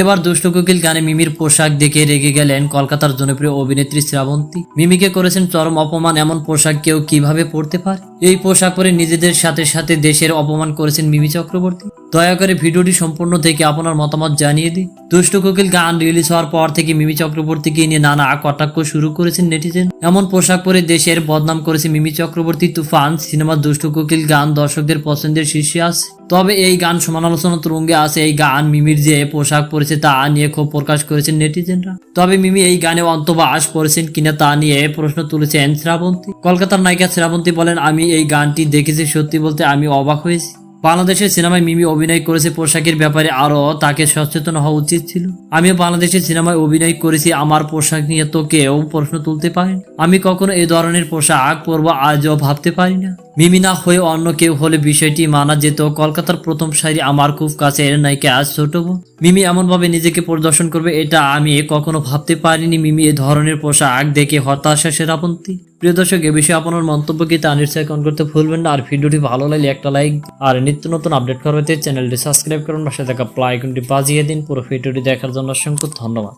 এবার দুষ্ট কোকিল গানে মিমির পোশাক দেখে রেগে গেলেন কলকাতার জনপ্রিয় অভিনেত্রী শ্রাবন্তী। মিমিকে করেছেন চরম অপমান, এমন পোশাক কেউ কীভাবে পরতে পারে? এই পোশাক পরে নিজেদের সাথে সাথে দেশের অপমান করেছেন মিমি চক্রবর্তী। দয়া করে ভিডিওটি সম্পূর্ণ থেকে আপনার মতামত জানিয়ে দিন। দুষ্ট কোকিল গান রিলিজ হওয়ার পর থেকে মিমি চক্রবর্তীকে নিয়ে নানা কটাক্ষ শুরু করেছেন নেটিজেন এমন পোশাক পরে দেশের বদনাম করেছে মিমি চক্রবর্তী তুফান সিনেমার দুষ্ট কোকিল গান দর্শকদের পছন্দের শীর্ষে আছে। তবে এই গান সমালোচনা তুরঙ্গে আছে এই গান, মিমির যে পোশাক পরেছে তা নিয়ে ক্ষোভ প্রকাশ করেছেন নেটিজেনরা তবে মিমি এই গানে অন্তবাস করেছেন কিনা তা নিয়ে প্রশ্ন তুলেছেন শ্রাবন্তী। কলকাতার নায়িকা শ্রাবন্তী বলেন, আমি এই গানটি দেখেছি সত্যি বলতে আমি অবাক হয়েছি। বাংলাদেশের সিনেমায় মিমি অভিনয় করেছে পোশাকের ব্যাপারে আরও তাকে সচেতন হওয়া উচিত ছিল। আমিও বাংলাদেশের সিনেমায় অভিনয় করেছি, আমার পোশাক নিয়ে তো কেউ প্রশ্ন তুলতে পারেন। আমি কখনো এই ধরনের পোশাক পরবো আজও ভাবতে পারি না। মিমি না হয়ে অন্য কেউ হলে বিষয়টি মানা যেত। কলকাতার প্রথম সারি আমার খুব কাছের নায়িকা আজ ছোট মিমি এমনভাবে নিজেকে প্রদর্শন করবে, এটা আমি কখনো ভাবতে পারিনি। মিমি এ ধরনের পোশাক দেখে হতাশা সেরাপন্থী প্রিয় দর্শক, এ বিষয়ে আপনার মন্তব্য কি তা নিশ্চয় করতে ভুলবেন না। আর ভিডিওটি ভালো লাগলে একটা লাইক আর নিত্য নতুন আপডেট করা করতে চ্যানেলটি সাবস্ক্রাইব করুন। পাশে থাকা প্লাই আইকনটি বাজিয়ে দিন। পুরো ভিডিওটি দেখার জন্য অসংখ্য ধন্যবাদ।